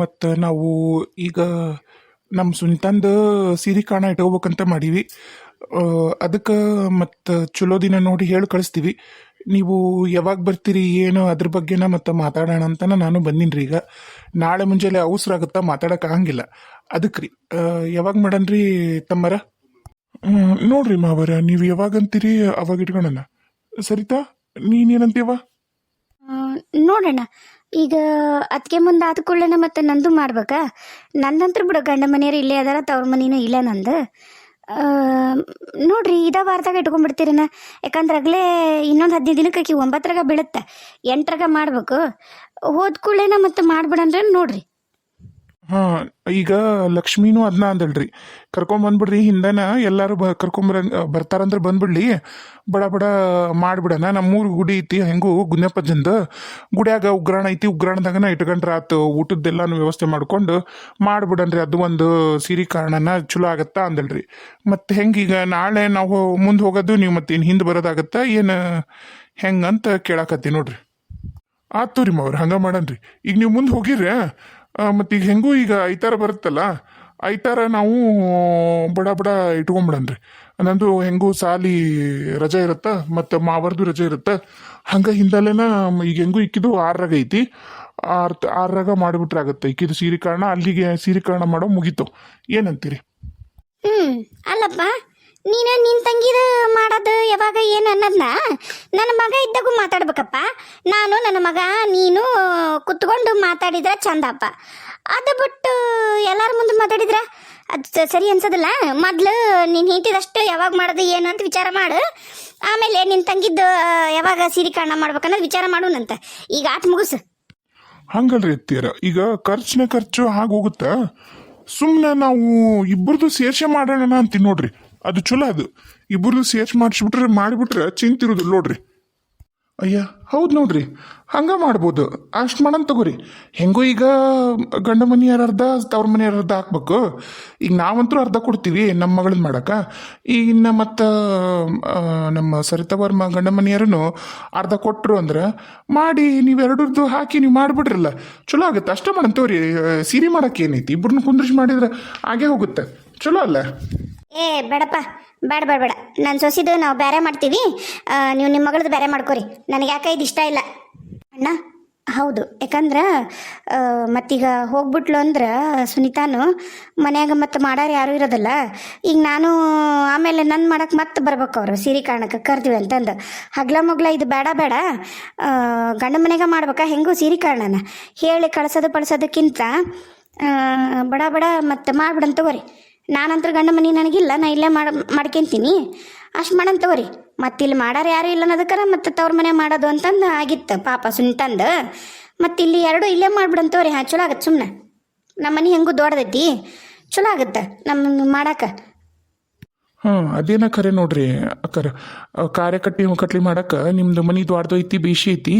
ಮತ್ತು ನಾವು ಈಗ ನಮ್ಮ ಸುನಿತಾಂದು ಸೀರೆ ಕಾಣ ಇಟ್ಕೋಬೇಕಂತ ಮಾಡೀವಿ. ಅದಕ್ಕೆ ಮತ್ತು ಚಲೋ ದಿನ ನೋಡಿ ಹೇಳಿ ಕಳಿಸ್ತೀವಿ. ನೀವು ಯಾವಾಗ ಬರ್ತೀರಿ, ಏನು ಅದ್ರ ಬಗ್ಗೆನ ಮತ್ತೆ ಮಾತಾಡೋಣ ಅಂತ ನಾನು ಬಂದೀನಿ ರೀ ಈಗ. ನಾಳೆ ಮುಂಜಾನೆ ಅವಸರ ಆಗುತ್ತಾ ಮಾತಾಡಕ್ಕೆ ಆಗಂಗಿಲ್ಲ. ಅದಕ್ಕೆ ರೀ ಯಾವಾಗ ಮಾಡನ್ರಿ ತಮ್ಮರ? ನೋಡ್ರಿ ಮಾವರ, ನೀವು ಯಾವಾಗ ಅಂತೀರಿ ಅವಾಗ ಇಟ್ಕೊಳ್ಳೋಣ ಸರಿತಾ ನೀನೇನಂತೀವ ನೋಡೋಣ ಈಗ ಅದಕ್ಕೆ ಮುಂದೆ ಆದ ಕೂಡಲೇ ಮತ್ತೆ ನಂದು ಮಾಡ್ಬೇಕಾ? ನಂದಂತ್ರ ಬಿಡು, ಗಂಡ ಮನೆಯವ್ರು ಇಲ್ಲೇ ಅದಾರ, ತವ್ರ ಮನೇನು ಇಲ್ಲ ನಂದು. ನೋಡ್ರಿ, ಇದ ವಾರದಾಗ ಇಟ್ಕೊಂಡ್ಬಿಡ್ತೀರಿನ? ಯಾಕಂದ್ರೆ ಅಗಲೇ ಇನ್ನೊಂದು ಹದಿನೈದು ದಿನಕ್ಕೆ ಆಕಿ ಒಂಬತ್ತರಾಗ ಬೀಳುತ್ತೆ. ಎಂಟರಾಗ ಮಾಡ್ಬೇಕು. ಹೋದ ಕೂಡಲೇ ಮತ್ತೆ ಮಾಡ್ಬಿಡಂದ್ರೆ ನೋಡ್ರಿ. ಹಾ, ಈಗ ಲಕ್ಷ್ಮೀನೂ ಅದನ್ನ ಅಂದಳ್ರಿ. ಕರ್ಕೊಂಡ್ ಬಂದ್ಬಿಡ್ರಿ, ಹಿಂದನ ಎಲ್ಲಾರು ಬ ಕರ್ಕೊಂಬರ ಬರ್ತಾರಂದ್ರೆ ಬಂದ್ಬಿಡ್ಲಿ. ಬಡ ಬಡ ಮಾಡ್ಬಿಡಣ. ನಮ್ಮೂರು ಗುಡಿ ಐತಿ, ಹೆಂಗೂ ಗುನ್ಯಪ್ಪಜ್ಜಂದು. ಗುಡಿಯಾಗ ಉಗ್ರಾಣ ಐತಿ, ಉಗ್ರಾಣದಾಗನ ಇಟ್ಕೊಂಡ್ರೆ ಆತು. ಊಟದ್ದೆಲ್ಲಾನು ವ್ಯವಸ್ಥೆ ಮಾಡ್ಕೊಂಡು ಮಾಡ್ಬಿಡನ್ರಿ ಅದು ಒಂದು ಸಿರಿ ಕಾರಣನ ಚಲೋ ಆಗತ್ತಾ ಅಂದಳ್ರಿ. ಮತ್ತೆ ಹೆಂಗೀಗ ನಾಳೆ ನಾವು ಮುಂದೆ ಹೋಗೋದು, ನೀವು ಮತ್ತೆ ಇನ್ ಹಿಂದೆ ಬರೋದಾಗತ್ತಾ, ಏನು ಹೆಂಗಂತ ಕೇಳಾಕತ್ತಿ ನೋಡ್ರಿ. ಆತು ರೀ ಮವ್ರ ಹಂಗ ಮಾಡನ್ರಿ ಈಗ ನೀವು ಮುಂದೆ ಹೋಗಿರ್ರಿ. ಮತ್ತು ಈಗ ಹೆಂಗೂ ಈಗ ಐತಾರ ಬರುತ್ತಲ್ಲ, ಐತಾರ ನಾವು, ಬಡ ಬಡ ಇಟ್ಕೊಂಬಿಡನ್ರಿ. ನಂದು ಹೆಂಗೂ ಸಾಲಿ ರಜೆ ಇರುತ್ತ, ಮತ್ತು ಮಾವರ್ದು ರಜೆ ಇರುತ್ತೆ. ಹಂಗ ಹಿಂದಲೇನ ಈಗ ಹೆಂಗೂ ಇಕ್ಕಿದು ಆರಾಗ ಐತಿ. ಆರ್ ಆರಾಗ ಮಾಡಿಬಿಟ್ರೆ ಆಗುತ್ತೆ, ಇಕ್ಕಿದು ಸೀರಿಕರಣ ಅಲ್ಲಿಗೆ ಸೀರಿಕರಣ ಮಾಡೋ ಮುಗೀತು. ಏನಂತೀರಿ? ಹ್ಮ್, ಅಲ್ಲಪ್ಪ. ನೀನು ನಿನ್ ತಂಗಿದ ಮಾಡೋದು ಯಾವಾಗ ಏನು ಅನ್ನೋದನ್ನ ನನ್ನ ಮಗ ಇದ್ದಾಗೂ ಮಾತಾಡ್ಬೇಕಪ್ಪ. ನಾನು ನನ್ನ ಮಗ, ನೀನು ಕುತ್ಕೊಂಡು ಮಾತಾಡಿದ್ರೆ ಚಂದಪ್ಪ. ಅದು ಬಿಟ್ಟು ಎಲ್ಲರ ಮುಂದೆ ಮಾತಾಡಿದ್ರೆ? ಅದು ಸರಿ ಅನ್ಸೋದಿಲ್ಲ? ಮೊದ್ಲು ನೀನು ಹಿಂಟಿದಷ್ಟು ಯಾವಾಗ ಮಾಡೋದು ಏನು ಅಂತ ವಿಚಾರ ಮಾಡು. ಆಮೇಲೆ ನಿನ್ನ ತಂಗಿದ್ದು ಯಾವಾಗ ಸಿರಿಕರಣ ಕಾರಣ ಮಾಡ್ಬೇಕನ್ನೋದು ವಿಚಾರ ಮಾಡೋಣಂತ. ಈಗ ಆಟ ಮುಗಿಸು. ಹಂಗಲ್ರಿ ಎತ್ತೀರ ಈಗ ಖರ್ಚಿನ ಖರ್ಚು ಹೋಗುತ್ತಾ? ಸುಮ್ಮನೆ ನಾವು ಇಬ್ಬರದು ಸೇರ್ಸೆ ಮಾಡೋಣ ಅಂತೀನಿ ನೋಡ್ರಿ. ಅದು ಚಲೋ ಅದು. ಇಬ್ಬರದು ಸೇರ್ಚ್ ಮಾಡಿಸ್ಬಿಟ್ರೆ, ಮಾಡಿಬಿಟ್ರೆ ಚಿಂತಿರೋದು ನೋಡ್ರಿ. ಅಯ್ಯ, ಹೌದು ನೋಡ್ರಿ. ಹಂಗೆ ಮಾಡ್ಬೋದು. ಅಷ್ಟು ಮಾಡನ್ ತಗೋರಿ. ಹೆಂಗೋ ಈಗ ಗಂಡ ಮನೆಯವ್ರ ಅರ್ಧ, ತವ್ರ ಮನೆಯವ್ರ ಅರ್ಧ ಹಾಕ್ಬೇಕು. ಈಗ ನಾವಂತರೂ ಅರ್ಧ ಕೊಡ್ತೀವಿ ನಮ್ಮ ಮಗಳನ್ನ ಮಾಡಕ. ಈಗ ಇನ್ನು ಮತ್ತು ನಮ್ಮ ಸರಿತವರ್ ಮ, ಗಂಡ ಮನೆಯವ್ರೂ ಅರ್ಧ ಕೊಟ್ಟರು ಅಂದ್ರೆ ಮಾಡಿ ನೀವು ಎರಡರದ್ದು ಹಾಕಿ ನೀವು ಮಾಡಿಬಿಟ್ರಲ್ಲ ಚಲೋ ಆಗುತ್ತೆ. ಅಷ್ಟೇ ಮಾಡನ್ ತಗೋರಿ. ಸೀರೆ ಮಾಡಕ್ಕೆ ಏನೈತಿ? ಇಬ್ಬರನ್ನ ಕುಂದ್ರಿಸಿ ಮಾಡಿದ್ರೆ ಹಾಗೆ ಹೋಗುತ್ತೆ. ಚಲೋ ಅಲ್ಲ? ಏ, ಬೇಡಪ್ಪ. ಬೇಡ ಬೇಡ ಬೇಡ. ನನ್ನ ಸೊಸಿದು ನಾವು ಬೇರೆ ಮಾಡ್ತೀವಿ. ನೀವು ನಿಮ್ಮ ಮಗಳದ್ದು ಬೇರೆ ಮಾಡ್ಕೊರಿ. ನನಗೆ ಯಾಕೆ ಇದು ಇಷ್ಟ ಇಲ್ಲ? ಅಣ್ಣ, ಹೌದು. ಯಾಕಂದ್ರೆ ಮತ್ತೀಗ ಹೋಗ್ಬಿಟ್ಲು ಅಂದ್ರೆ ಸುನೀತಾನು, ಮನ್ಯಾಗ ಮತ್ತೆ ಮಾಡೋರು ಯಾರು ಇರೋದಲ್ಲ. ಈಗ ನಾನು, ಆಮೇಲೆ ನನ್ನ ಮಾಡಕ್ಕೆ ಮತ್ತೆ ಬರ್ಬೇಕು ಅವರು, ಸೀರೆ ಕಾರಣಕ್ಕೆ ಕರ್ತೀವಿ ಅಂತಂದು. ಹಗ್ಲ ಮಗ್ಲ ಇದು ಬೇಡ ಬೇಡ. ಗಂಡ ಮನೆಗೆ ಮಾಡ್ಬೇಕಾ? ಹೆಂಗೂ ಸೀರೆ ಕಾರಣನ ಹೇಳಿ ಕಳ್ಸೋದು, ಪಳ್ಸೋದಕ್ಕಿಂತ ಬಡ ಬಡ ಮತ್ತೆ ಮಾಡ್ಬಿಡಂತ ತಗೋರಿ. ನಾನಂತರ ಗಂಡ ಮನೆ ನನಗಿಲ್ಲ, ನಾ ಇಲ್ಲೇ ಮಾಡ, ಮಾಡ್ಕೊಂತೀನಿ. ಅಷ್ಟು ಮಾಡಂತ ತಗೋರಿ. ಮತ್ತೆ ಇಲ್ಲಿ ಮಾಡಾರ ಯಾರು ಇಲ್ಲ ಅನ್ನೋದಕ್ಕಾರ ಮತ್ತೆ ತವ್ರ ಮನೆ ಮಾಡೋದು ಅಂತಂದು ಆಗಿತ್ತು ಪಾಪ ಸುಂಟಂದು ಮತ್ತೆ ಇಲ್ಲಿ ಎರಡು ಇಲ್ಲೇ ಮಾಡ್ಬಿಡಂತವ್ರಿ ಹಾಂ, ಚಲೋ ಆಗತ್ತೆ ಸುಮ್ಮನೆ ನಮ್ಮ ಮನೆ ಹೆಂಗೂ ದೊಡ್ಡದೈತಿ. ಚಲೋ ಆಗುತ್ತೆ ನಮ್ಮ ಮಾಡಕ್ಕೆ ಹಾಂ ಅದೇನ ಖರೆ ನೋಡ್ರಿ. ಅಕ್ಕರ ಕಾರ್ಯ ಕಟ್ಟಿ ಕಟ್ಲಿ ಮಾಡಕ್ಕೆ ನಿಮ್ದು ಮನಿ ದೊಡ್ಡದು ಐತಿ ಬೇಸಿ ಐತಿ.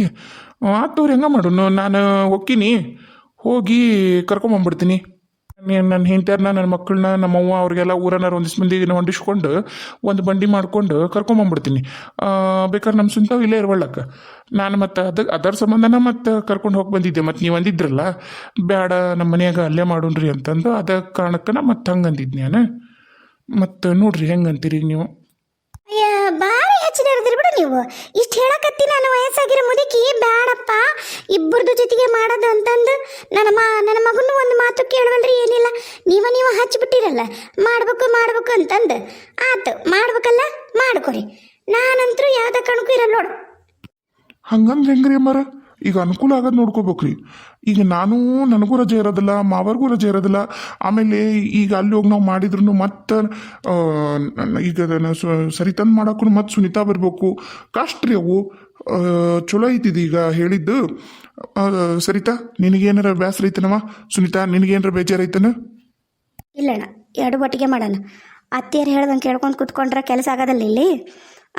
ಆತವ್ರಿ ಹೆಂಗ ಮಾಡು. ನಾನು ಹೋಗ್ತೀನಿ. ಹೋಗಿ ಕರ್ಕೊಂಬಂದ್ಬಿಡ್ತೀನಿ. ನನ್ನ ಹೆಂಡತಿಯರ್ನ ನನ್ನ ಮಕ್ಕಳನ್ನ ನಮ್ಮವ್ವ, ಅವ್ರಿಗೆಲ್ಲ ಊರನ್ನಾರು ಒಂದಿಷ್ಟು ಮಂದಿ ಹೊಂದಿಸ್ಕೊಂಡು ಒಂದು ಬಂಡಿ ಮಾಡ್ಕೊಂಡು ಕರ್ಕೊಂಬಂದ್ಬಿಡ್ತೀನಿ ಬೇಕಾದ್ರೆ ನಮ್ಮ ಸುಂತಾವ್ ಇಲ್ಲೇ ಇರುವಳ್ಳಕ್ಕ ನಾನು ಮತ್ತು ಅದ, ಅದರ ಸಂಬಂಧನ ಮತ್ತು ಕರ್ಕೊಂಡು ಹೋಗಿ ಬಂದಿದ್ದೆ. ಮತ್ತು ನೀವು ಅಂದಿದ್ರಲ್ಲ ಬೇಡ ನಮ್ಮ ಮನೆಯಾಗ ಅಲ್ಲೇ ಮಾಡೋಣ್ರಿ ಅಂತಂದು, ಅದ ಕಾರಣಕ್ಕೆ ನಾ ಮತ್ತೆ ಹಂಗೆ ಅಂದಿದ್ದೆ ನಾನು. ಮತ್ತು ನೋಡ್ರಿ ಹೆಂಗೆ ಅಂತೀರಿ ನೀವು? ಭಾರಿ ಹೆಚ್ಚಿನ ಬಿಡು ನೀವು. ಇಷ್ಟು ಹೇಳಕತ್ತಿ ನಾನು ವಯಸ್ಸಾಗಿರೋ ಮುದುಕಿ ಬೇಡಪ್ಪ ಇಬ್ಬರದು ಜೊತೆಗೆ ಮಾಡೋದು ಅಂತಂದು ನನ್ನ ಮಾ, ನನ್ನ ಮಗನೂ ಒಂದು ಮಾತು ಕೇಳವಲ್ರಿ, ಏನಿಲ್ಲ. ನೀವ ನೀವು ಹಚ್ಚಿಬಿಟ್ಟಿರಲ್ಲ ಮಾಡ್ಬೇಕು ಮಾಡ್ಬೇಕು ಅಂತಂದು. ಆತು, ಮಾಡ್ಬೇಕಲ್ಲ, ಮಾಡ್ಕೊರಿ. ನಾನಂತರೂ ಯಾವ್ದ ಕಣಕ್ಕೂ ಇರಲ್ಲ ನೋಡು. ಹಂಗಂದ್ರೆ ಹೆಂಗ್ರಿ ಅಮ್ಮಾರ? ಈಗ ಅನುಕೂಲ ಆಗೋದು ನೋಡ್ಕೋಬೇಕ್ರಿ. ಈಗ ನಾನು ನನಗೂ ರಜೆ ಇರೋದಿಲ್ಲ, ಮಾವರ್ಗೂ ರಜೆ ಇರೋದಿಲ್ಲ. ಆಮೇಲೆ ಈಗ ಅಲ್ಲಿ ಹೋಗಿ ನಾವು ಮಾಡಿದ್ರು ಮತ್ತೆ ಈಗ ಸರಿ ತಂದು ಮಾಡೋಕ್ಕೂ ಮತ್ತೆ ಸುನೀತಾ ಬರಬೇಕು. ಕಷ್ಟ ರೀ ಅವು. ಚಲೋ ಐತಿದ್ದು ಈಗ ಹೇಳಿದ್ದು. ಸರಿತಾ, ನಿನಗೇನಾರ ಬೇಸರ ಐತನವ ಸುನಿತಾ, ನಿನಗೇನಾರ ಬೇಜಾರೈತನ ಇಲ್ಲಣ್ಣ, ಎರಡು ಒಟ್ಟಿಗೆ ಮಾಡೋಣ. ಅತ್ತಿಯರು ಹೇಳ್ದಂಗೆ ಕೇಳ್ಕೊಂಡು ಕುತ್ಕೊಂಡ್ರೆ ಕೆಲಸ ಆಗೋದಲ್ಲ ಇಲ್ಲಿ.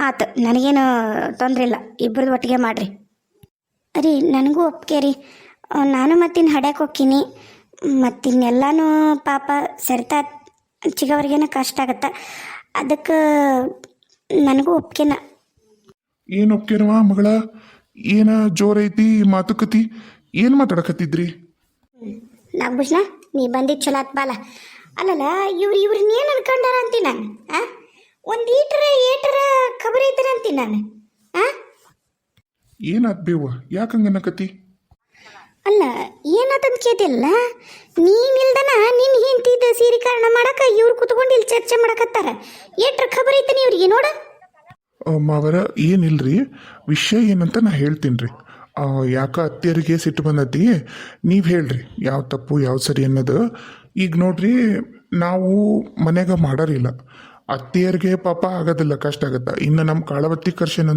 ಆತು, ನನಗೇನು ತೊಂದರೆ ಇಲ್ಲ ಇಬ್ಬರದ್ದು ಒಟ್ಟಿಗೆ ಮಾಡ್ರಿ. ರೀ ನನಗೂ ಒಪ್ಪಿಗೆ ರೀ. ನಾನು ಮತ್ತಿನ್ನು ಹಡ್ಯಾಕ್ ಹೋಗ್ತೀನಿ. ಮತ್ತಿನ್ನೆಲ್ಲನೂ ಪಾಪ ಸರಿತಾ ಚಿಗವ್ರಿಗೇನ ಕಷ್ಟ ಆಗತ್ತೆ. ಅದಕ್ಕೆ ನನಗೂ ಒಪ್ಕೆನ ಏನು ಒಪ್ಕೇನವ ಮಗಳ? ಏನ ಜೋರೈತಿ ಮಾತುಕತಿ ಏನು ಮಾತಾಡಕತ್ತಿದ್ರಿ? ನಾಗಭೂಷಣ ನೀ ಬಂದಿದ್ದು ಚಲೋ ಆತ್ ಬಾಲ. ಅಲ್ಲಲ್ಲ ಇವ್ರು ಇವ್ರನ್ನ ಏನು ಅನ್ಕೊಂಡಾರ ಅಂತೀನಿ ನಾನು? ಆ? ಒಂದು ಈಟರ ಏಟರ ಖಬರ್ ಐತರ ಅಂತೀನಿ ನಾನು? ಏನಾತ್ ಬೇವ ಯಾಕಂಗನಕತಿ ಅಲ್ಲ ಏನಾತಂತ ಕೇತಿಲ್ಲ ನೀನಿಲ್ದನ ನಿನ್ನ ಹೆಂಡತಿದ ಸೀರೀಕರಣ ಮಾಡಕ ಇವ್ರು ಕುತ್ಕೊಂಡು ಇಲ್ಲಿ ಚರ್ಚೆ ಮಾಡಕತ್ತಾರ. ಏಟ್ರ ಖಬರ್ ಐತನಿ ಇವ್ರಿಗೆ ನೋಡ. ಮಾವರ ಏನಿಲ್ರಿ? ವಿಷಯ ಏನಂತ ನಾ ಹೇಳ್ತೀನಿ ರೀ ಯಾಕ ಅತ್ತಿಯರಿಗೆ ಸಿಟ್ಟು ಬಂದತಿ? ನೀವು ಹೇಳ್ರಿ ಯಾವ ತಪ್ಪು ಯಾವ ಸರಿ ಅನ್ನೋದು. ಈಗ ನೋಡ್ರಿ ನಾವು ಮನೆಗೆ ಮಾಡೋರಿಲ್ಲ. ಅತ್ತಿಯರಿಗೆ ಪಾಪ ಆಗೋದಿಲ್ಲ, ಕಷ್ಟ ಆಗತ್ತೆ. ಇನ್ನು ನಮ್ಮ ಕಾಳವತ್ತಿ ಕರ್ಶನ್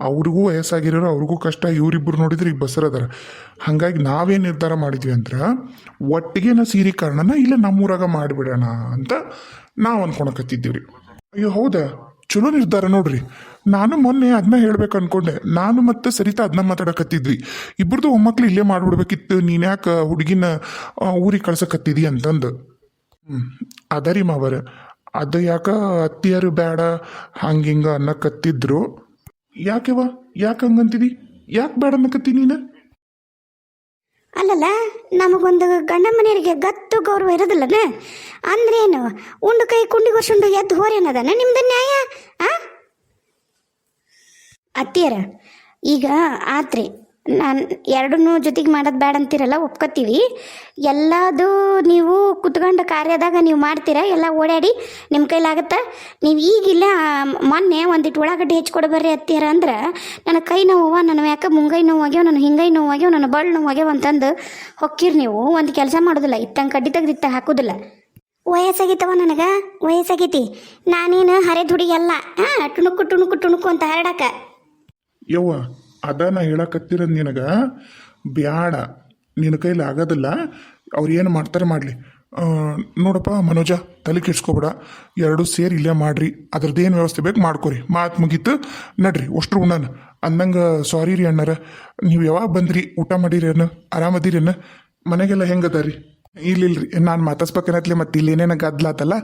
ಅವ್ರಿಗೂ ವಯಸ್ಸಾಗಿರೋರು, ಅವ್ರಿಗೂ ಕಷ್ಟ. ಇವರಿಬ್ಬರು ನೋಡಿದ್ರೆ ಈಗ ಬಸರದಾರ ಹಾಗಾಗಿ ನಾವೇನು ನಿರ್ಧಾರ ಮಾಡಿದ್ವಿ ಅಂದ್ರೆ ಒಟ್ಟಿಗೆ ನಾ ಸೀರೆ ಕಾರಣನ ಇಲ್ಲ ನಮ್ಮೂರಾಗ ಮಾಡಿಬಿಡೋಣ ಅಂತ ನಾವು ಅನ್ಕೊಳಕತ್ತಿದ್ದೀವಿ ರೀ ಅಯ್ಯೋ, ಹೌದಾ? ಚಲೋ ನಿರ್ಧಾರ ನೋಡ್ರಿ. ನಾನು ಮೊನ್ನೆ ಅದನ್ನ ಹೇಳ್ಬೇಕು ಅನ್ಕೊಂಡೆ. ನಾನು ಮತ್ತೆ ಸರಿತಾ ಅದನ್ನ ಮಾತಾಡಕತ್ತಿದ್ವಿ. ಇಬ್ಬರದು ಒಮ್ಮಕ್ಳು ಇಲ್ಲೇ ಮಾಡ್ಬಿಡ್ಬೇಕಿತ್ತು. ನೀನ್ಯಾಕೆ ಹುಡುಗಿನ ಊರಿಗೆ ಕಳ್ಸಕತ್ತಿದಿ ಅಂತಂದು. ಹ್ಞೂ ಅದ ರೀ ಮಾವರ. ಅದು ಯಾಕ ಅತ್ತಿಯರು ಬೇಡ, ಹಂಗಿಂಗ ಅನ್ನಕತ್ತಿದ್ರು. ಯಾಕೆವ ಯಾಕೆ ಹಂಗಂತಿದಿ? ಯಾಕೆ ಬೇಡ ಅನ್ನಕತ್ತಿ ನೀನು? ಅಲ್ಲಲ್ಲ, ನಮಗೊಂದು ಗಂಡ ಮನೆಯವರಿಗೆ ಗತ್ತು ಗೌರವ ಇರೋದಿಲ್ಲನ? ಅಂದ್ರೇನು? ಉಂಡು ಕೈ ಕುಂಡಿ ವರ್ಷುಂಡು ಎದ್ದು ಹೋರೇನದನ ನಿಮ್ದು ನ್ಯಾಯ? ಅತ್ತಿಯರ, ಈಗ ಆತ್ರಿ. ನಾನು ಎರಡನ್ನೂ ಜೊತೆಗೆ ಮಾಡೋದು ಬೇಡ ಅಂತೀರಲ್ಲ, ಒಪ್ಕೋತೀವಿ. ಎಲ್ಲದು ನೀವು ಕುತ್ಕೊಂಡು ಕಾರ್ಯದಾಗ ನೀವು ಮಾಡ್ತೀರಾ, ಎಲ್ಲ ಓಡಾಡಿ ನಿಮ್ಮ ಕೈಲಾಗತ್ತಾ ನೀವು ಈಗಿಲ್ಲ, ಮೊನ್ನೆ ಒಂದಿಟ್ಟು ಉಳ್ಳಾಗಡ್ಡಿ ಹೆಚ್ಚು ಬರ್ರಿ ಹತ್ತಿರ ಅಂದ್ರೆ, ನನ್ನ ಕೈ ನೋವು, ನನ್ನ ಯಾಕೆ ಮುಂಗೈ ನೋವು ನನ್ನ ಹಿಂಗೈ ನೋವು ನನ್ನ ಬಳ್ಳು ನೋವು ಆಗ್ಯಾವ ಅಂತಂದು ಹೊಕ್ಕಿರಿ ನೀವು. ಒಂದು ಕೆಲಸ ಮಾಡೋದಿಲ್ಲ ಇತ್ತಂಗೆ ಕಡ್ಡಿ ತೆಗ್ದು ಇತ್ತ ಹಾಕೋದಿಲ್ಲ. ವಯಸ್ಸಾಗಿತ್ತವ ನನಗೆ? ವಯಸ್ಸಾಗೈತಿ. ನಾನೇನು ಹರಿದ ಅಲ್ಲ. ಹಾಂ, ಟುಣುಕು ಟುಣುಕು ಟುಣುಕು ಅಂತ ಹರಡಕ್ಕೆ ಯವ್ವ ಅದ ನಾ ಹೇಳಕತ್ತಿರೋದು ನಿನಗ ಬ್ಯಾಡ ನಿನ್ನ ಕೈಲಿ ಆಗೋದಿಲ್ಲ, ಅವ್ರು ಏನು ಮಾಡ್ತಾರೆ ಮಾಡಲಿ. ನೋಡಪ್ಪ ಮನೋಜ, ತಲೆ ಕೆಡ್ಸ್ಕೊಬೇಡ, ಎರಡು ಸೇರಿ ಇಲ್ಲೇ ಮಾಡ್ರಿ ಅದ್ರದ್ದೇನು ವ್ಯವಸ್ಥೆ ಬೇಕು ಮಾಡ್ಕೊರಿ. ಮಾತು ಮುಗೀತು, ನಡ್ರಿ, ಅಷ್ಟ್ರು ಉಣ್ಣನ. ಅಂದಂಗೆ ಸಾರಿ ರೀ ಅಣ್ಣರ, ನೀವು ಯಾವಾಗ ಬಂದ್ರಿ, ಊಟ ಮಾಡಿರೇನು ಆರಾಮದಿರೇನು ಮನೆಗೆಲ್ಲ ಹೆಂಗದ ರೀ ಇಲ್ಲಿಲ್ರಿ, ನಾನು ಮಾತಾಡ್ಸ್ಬೇಕನ್ನತ್ಲೆ ಮತ್ತೆ ಇಲ್ಲಿ ಏನೇನ ಗದ್ಲಾತಲ್ಲ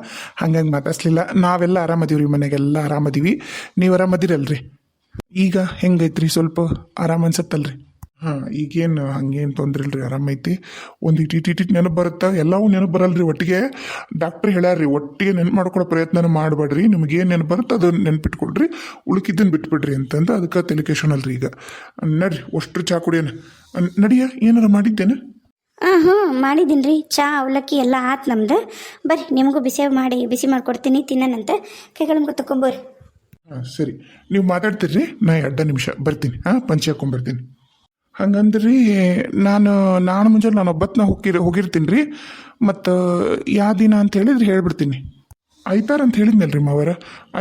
ಹಂಗಂಗೆ ಮಾತಾಡ್ಸ್ಲಿಲ್ಲ, ನಾವೆಲ್ಲ ಆರಾಮದೀವ್ರಿ ಮನೆಗೆಲ್ಲ ಆರಾಮದೀವಿ, ನೀವು ಆರಾಮದಿರಲ್ರಿ. ಈಗ ಹೆಂಗೈತ್ರಿ ಸ್ವಲ್ಪ ಆರಾಮ ಅನ್ಸತ್ತಲ್ರಿ? ಹಾಂ, ಈಗೇನು ಹಂಗೇನು ತೊಂದ್ರೆ ಇಲ್ರಿ ಆರಾಮೈತಿ ಒಂದು ಇಟ್ ಇಟ್ ನೆನಪು ಬರುತ್ತೆ? ಎಲ್ಲವೂ ನೆನಪು ಬರಲ್ರಿ ಒಟ್ಟಿಗೆ? ಡಾಕ್ಟ್ರ್ ಹೇಳ್ಯಾರ್ರಿ, ಒಟ್ಟಿಗೆ ನೆನ್ಪು ಮಾಡ್ಕೊಳ್ಳೋ ಪ್ರಯತ್ನ ಮಾಡಬೇಡ್ರಿ. ನಿಮ್ಗೆ ಏನು ನೆನಪು ಬರುತ್ತೆ ಅದು ನೆನ್ಪಿಟ್ಕೊಳ್ರಿ. ಉಳ್ಕಿದ್ದನ್ನು ಬಿಟ್ಬಿಡ್ರಿ ಅಂತಂದು ಅದಕ್ಕೆ ತೆಲಿಕೇಶನಲ್ರಿ ಈಗ. ನಡ್ರಿ, ಅಷ್ಟ್ರು ಚಾ ಕುಡಿಯೋಣ. ನಡಿಯ, ಏನಾರ ಮಾಡಿದ್ದೇನೆ? ಹಾಂ ಹಾಂ ಮಾಡಿದ್ದೀನಿ ರೀ ಚಾ, ಅವಲಕ್ಕಿ ಎಲ್ಲ ಆತು ನಮ್ದು. ಬರ್ರಿ, ನಿಮಗೂ ಬಿಸಿ ಮಾಡಿ, ಬಿಸಿ ಮಾಡ್ಕೊಡ್ತೀನಿ, ತಿನ್ನನಂತೆ. ಕೈಗಳನ್ನ ತಗೊಂಬೋರಿ ಹಾಂ, ಸರಿ. ನೀವು ಮಾತಾಡ್ತೀರಿ, ನಾ ಎರಡು ನಿಮಿಷ ಬರ್ತೀನಿ, ಹಾಂ, ಪಂಚೆ ಹಾಕೊಂಡ್ಬರ್ತೀನಿ ಹಂಗಂದ್ರಿ, ನಾನು ನಾನು ಮುಂಜಾನೆ ನಾನು ಒಬ್ಬತ್ತನ ಹೋಗಿರ್ ಹೋಗಿರ್ತೀನಿ ರೀ ಮತ್ತು ಯಾವ ದಿನ ಅಂತ ಹೇಳಿದ್ರೆ ಹೇಳ್ಬಿಡ್ತೀನಿ. ಐತಾರ ಅಂತ ಹೇಳಿದ್ನಲ್ರಿ ಮಾವರ,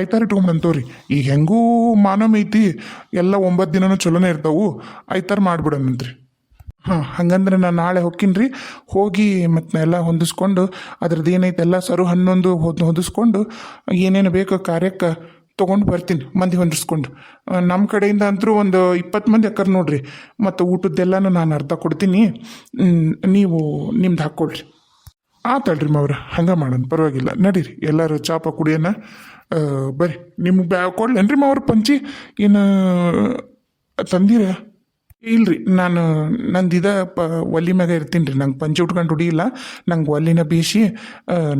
ಐತಾರ ಇಟ್ಕೊಂಬಂತವ್ರಿ ಈಗ ಹೆಂಗೂ ಮಾನವ ಐತಿ, ಎಲ್ಲ ಒಂಬತ್ತು ದಿನನೂ ಚಲೋನೇ ಇರ್ತಾವು, ಐತಾರ ಮಾಡಿಬಿಡೋಣಂತ್ರಿ ಹಾಂ, ಹಂಗಂದ್ರೆ ನಾನು ನಾಳೆ ಹೋಗ್ತೀನಿ ರೀ ಹೋಗಿ ಮತ್ತು ಎಲ್ಲ ಹೊಂದಿಸ್ಕೊಂಡು ಅದ್ರದ್ದು ಏನೈತೆ ಎಲ್ಲ ಸರು ಹನ್ನೊಂದು ಹೊದ್, ಹೊಂದಿಸ್ಕೊಂಡು, ಏನೇನು ಬೇಕೋ ಕಾರ್ಯಕ್ಕೆ ತೊಗೊಂಡು ಬರ್ತೀನಿ ಮಂದಿ ಹೊಂದಿಸ್ಕೊಂಡು. ನಮ್ಮ ಕಡೆಯಿಂದ ಅಂತರೂ ಒಂದು ಇಪ್ಪತ್ತು ಮಂದಿ ಅಕ್ಕರ್ ನೋಡ್ರಿ ಮತ್ತು ಊಟದ್ದೆಲ್ಲನೂ ನಾನು ಅರ್ಧ ಕೊಡ್ತೀನಿ ನೀವು ನಿಮ್ದು ಹಾಕ್ಕೊಳ್ರಿ ಆತಳ್ರಿ ಮಾವ್ರ ಹಂಗೆ ಮಾಡೋಣ ಪರವಾಗಿಲ್ಲ ನಡೀರಿ ಎಲ್ಲರೂ ಚಾಪ ಕುಡಿಯೋಣ. ಆ, ಬರ್ರಿ ನಿಮ್ಗೆ ಬ್ಯಾ ಕೊಡ್ಲೇನ್ರಿ ಮಾವ್ರ ಪಂಚಿ ಏನು ತಂದೀರ? ಇಲ್ರಿ, ನಾನು ನಂದು ಇದ ಪ ಒಲಿ ಮ್ಯಾಗ ಇರ್ತೀನಿ ರೀ. ನಂಗೆ ಪಂಚೆ ಉಟ್ಕೊಂಡು ಹೊಡಿಯಿಲ್ಲ ನಂಗೆ ಒಲಿನ ಬೀಸಿ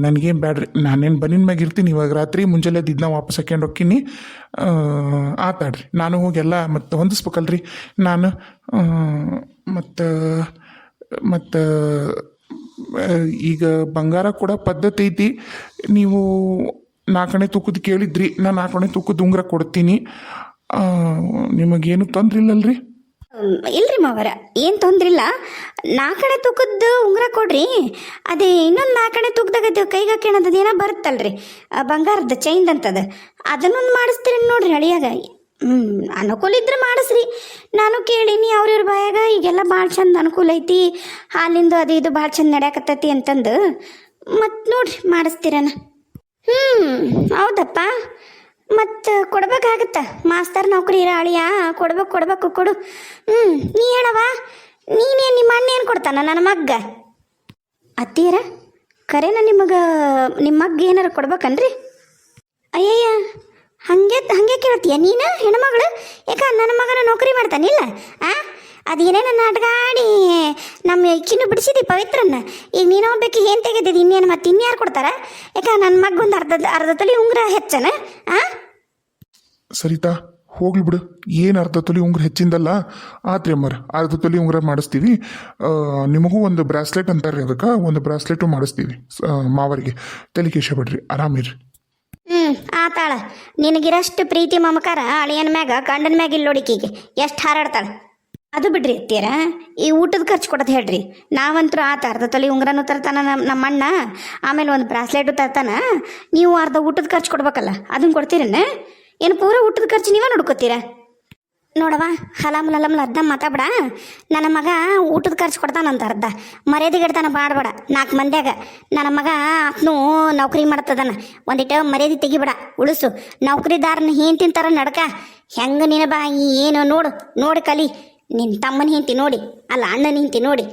ನನಗೇನು ಬ್ಯಾಡ್ರಿ. ನಾನೇನು ಬನ್ನಿನ ಮ್ಯಾಗ ಇರ್ತೀನಿ, ಇವಾಗ ರಾತ್ರಿ ಮುಂಜಾನೆ ಇದನ್ನ ವಾಪಸ್ ಹಾಕ್ಯಂಡು ಹೋಗ್ತೀನಿ. ಆತಾಡ್ರಿ. ನಾನು ಹೋಗಿ ಎಲ್ಲ ಮತ್ತೆ ಹೊಂದಿಸ್ಬೇಕಲ್ರಿ. ನಾನು ಮತ್ತು ಮತ್ತು ಈಗ ಬಂಗಾರ ಕೂಡ ಪದ್ಧತಿ ಐತಿ. ನೀವು ನಾಲ್ಕನೇ ತೂಕದ ಕೇಳಿದ್ರಿ. ನಾನು ನಾಲ್ಕನೇ ತೂಕದ ಉಂಗುರ ಕೊಡ್ತೀನಿ. ನಿಮಗೇನು ತೊಂದ್ರೆ ಇಲ್ಲಲ್ರಿ ಇಲ್ರಿ ಮಾವರ, ಏನು ತೊಂದ್ರಿಲ್ಲ. ನಾಲ್ಕಣೆ ತೂಕದ್ದು ಉಂಗುರ ಕೊಡ್ರಿ. ಅದೇ ಇನ್ನೊಂದು ನಾಲ್ಕಣೆ ತೂಕದಾಗ ಅದು ಕೈಗೆ ಹಾಕ್ಯಣದ ಏನೋ ಬರುತ್ತಲ್ರಿ. ಬಂಗಾರದ ಚೈನ್ ಅಂತದ. ಅದನ್ನೊಂದು ಮಾಡಿಸ್ತೀರಿ ನೋಡ್ರಿ ಹಳಿಯಾಗ. ಹ್ಞೂ ಅನುಕೂಲ ಇದ್ರೆ ಮಾಡಿಸ್ರಿ. ನಾನು ಕೇಳೀನಿ ಅವ್ರಿವ್ರ ಬಾಯಾಗ, ಈಗೆಲ್ಲ ಭಾಳ ಚಂದ ಅನುಕೂಲ ಐತಿ. ಹಾಲಿಂದು ಅದು ಇದು ಭಾಳ ಚಂದ ನಡೆಯಕತ್ತೈತಿ ಅಂತಂದು. ಮತ್ತು ನೋಡ್ರಿ, ಮಾಡಿಸ್ತೀರನ. ಹ್ಞೂ ಹೌದಪ್ಪ. ಮತ್ತು ಕೊಡ್ಬೇಕಾಗತ್ತ? ಮಾಸ್ತರ್ ನೌಕರಿ ಇರೋ ಅಳಿಯ ಕೊಡ್ಬೇಕು ಕೊಡ್ಬೇಕು, ಕೊಡು. ಹ್ಞೂ ನೀ ಹೇಳವ ನೀನೇನ್ ನಿಮ್ಮ ಅಣ್ಣ ಏನು ಕೊಡ್ತಾನ ನನ್ನ ಮಗ್ಗ? ಅತ್ತೀರ ಕರೆನ ನಿಮಗೆ ನಿಮ್ಮ ಮಗ್ ಏನಾರ ಕೊಡ್ಬೇಕನ್ರಿ? ಅಯ್ಯಯ್ಯ, ಹಂಗೆ ಹಂಗೆ ಕೇಳ್ತೀಯ ನೀನು, ಹೆಣ್ಮಗಳು? ಯಾಕ ನನ್ನ ಮಗನ ನೌಕರಿ ಮಾಡ್ತಾನಿಲ್ಲ ಆ ಅದೇನೇನ ನಾಟಕ ಆಡಿ ನಮ್ಮ ಇಕ್ಕಿನೂ ಬಿಡಿಸಿದಿ ಪವಿತ್ರನ್ನ. ಈಗ ನೀನು ಬೇಕು ಏನು ತೆಗೆದಿದ್ದು ಇನ್ನೇನು ಮತ್ತೆ ಇನ್ಯಾರು ಕೊಡ್ತಾರ? ಯಾಕ ನನ್ನ ಮಗೊಂದು ಅರ್ಧ ಅರ್ಧ ತಲೆ ಉಂಗುರ ಹೆಚ್ಚನ? ಆ? ಸರಿತಾ ಹೋಗ್ಲಿ ಬಿಡು. ಏನು ಅರ್ಧ ತೊಲಿ ಉಂಗುರ ಹೆಚ್ಚಿಂದಲ್ಲ? ಆತ್ರಿ ಅಮ್ಮರ ಅರ್ಧ ತೊಲಿ ಉಂಗುರ ಮಾಡಿಸ್ತೀವಿ. ನಿಮಗೂ ಒಂದು ಬ್ರಾಸ್ಲೆಟ್ ಅಂತಾರೆ ಅದಕ್ಕೆ ಒಂದು ಬ್ರಾಸ್ಲೆಟು ಮಾಡಿಸ್ತೀವಿ ಮಾವರಿಗೆ. ತಲೆ ಬಿಡ್ರಿ ಆರಾಮಿರಿ ಹ್ಞೂ ಆತಾಳ. ನಿನಗಿರಷ್ಟು ಪ್ರೀತಿ ಮಮಕಾರ ಅಳಿಯನ ಮ್ಯಾಗ ಗಂಡನ ಮ್ಯಾಗ ಇಲ್ಲೋಡಿಕೆಗೆ ಎಷ್ಟು ಹಾರಾಡ್ತಾಳ. ಅದು ಬಿಡ್ರಿ ಅತ್ತೀರ ಈ ಊಟದ ಖರ್ಚು ಕೊಡೋದು ಹೇಳ್ರಿ. ನಾವಂತರೂ ಆತ ಅರ್ಧ ತೊಲಿ ಉಂಗ್ರನೂ ತರ್ತಾನ ನಮ್ಮ ನಮ್ಮ ಅಣ್ಣ, ಆಮೇಲೆ ಒಂದು ಬ್ರಾಸ್ಲೆಟು ತರ್ತಾನ, ನೀವು ಅರ್ಧ ಊಟದ ಖರ್ಚು ಕೊಡ್ಬೇಕಲ್ಲ ಅದನ್ನ ಕೊಡ್ತೀರನ್ನ ಏನು ಪೂರ ಊಟದ ಖರ್ಚು ನೀವೇ ನೋಡ್ಕೋತೀರ? ನೋಡವ ಹಲಮ್ಲ ಹಲಮ್ಲ ಅರ್ಧ ಮಾತಾಡ ನನ್ನ ಮಗ ಊಟದ ಖರ್ಚು ಕೊಡ್ತಾನಂತ ಅರ್ಧ. ಮರ್ಯಾದೆಗಿಡ್ತಾನ ಬಾಡ್ಬೇಡ. ನಾಲ್ಕು ಮಂದ್ಯಾಗ ನನ್ನ ಮಗ ಆತ್ನು ನೌಕರಿ ಮಾಡ್ತದನ. ಒಂದಿಟ ಮರ್ಯಾದೆ ತೆಗಿಬೇಡ. ಉಳಿಸು. ನೌಕರಿದಾರನ ಹೇಂತಿನ ಥರ ನಡ್ಕ. ಹೆಂಗೆ ನೀನು ಬಾ ಏನು ನೋಡು. ನೋಡಿ ಕಲಿ. ನಿನ್ನ ತಮ್ಮನ ಹಿಂತಿ ನೋಡಿ ಅಲ್ಲ ಅಣ್ಣನ ಹಿಂತಿ ನೋಡಿ.